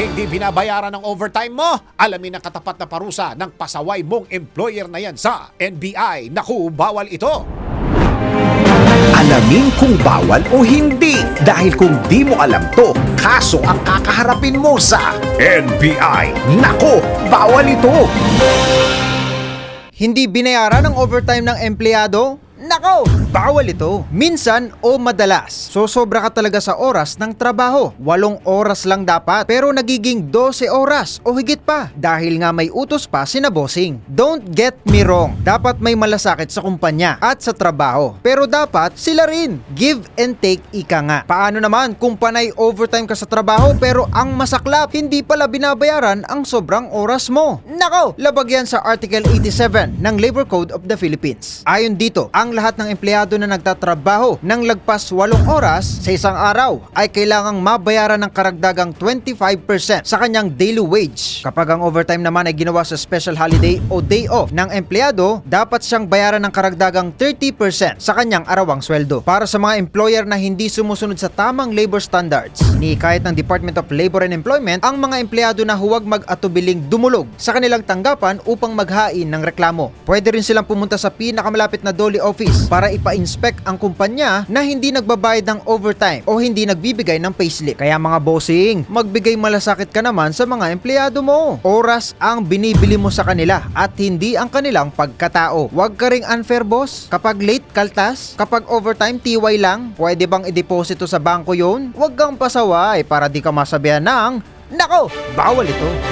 Hindi binabayaran ng overtime mo? Alamin ang katapat na parusa ng pasaway mong employer na yan sa NBI. Naku, bawal ito. Alamin kung bawal o hindi. Dahil kung di mo alam to, kaso ang kakaharapin mo sa NBI. Nako, bawal ito. Hindi binayaran ang overtime ng empleyado? Nako, bawal ito. Minsan o madalas, sosobra ka talaga sa oras ng trabaho. Walong oras lang dapat, pero nagiging 12 oras o higit pa dahil nga may utos pa si na bossing. Don't get me wrong, dapat may malasakit sa kumpanya at sa trabaho. Pero dapat sila rin. Give and take ika nga. Paano naman kung panay overtime ka sa trabaho pero ang masaklap, hindi pala binabayaran ang sobrang oras mo? Nako, labag yan sa Article 87 ng Labor Code of the Philippines. Ayon dito, ang lahat ng empleyado na nagtatrabaho ng lagpas 8 oras sa isang araw ay kailangang mabayaran ng karagdagang 25% sa kanyang daily wage. Kapag ang overtime naman ay ginawa sa special holiday o day off ng empleyado, dapat siyang bayaran ng karagdagang 30% sa kanyang arawang sweldo. Para sa mga employer na hindi sumusunod sa tamang labor standards, iniikayat ng Department of Labor and Employment ang mga empleyado na huwag mag-atubiling dumulog sa kanilang tanggapan upang maghain ng reklamo. Pwede rin silang pumunta sa pinakamalapit na Dole office para ipa-inspect ang kumpanya na hindi nagbabayad ng overtime o hindi nagbibigay ng payslip. Kaya mga bossing, magbigay malasakit ka naman sa mga empleyado mo. Oras ang binibili mo sa kanila at hindi ang kanilang pagkatao. Huwag ka ring unfair boss. Kapag late kaltas, kapag overtime tiway lang, pwede bang i-deposito sa bangko yon? Huwag kang pasaway para di ka masabihan ng Nako, bawal ito.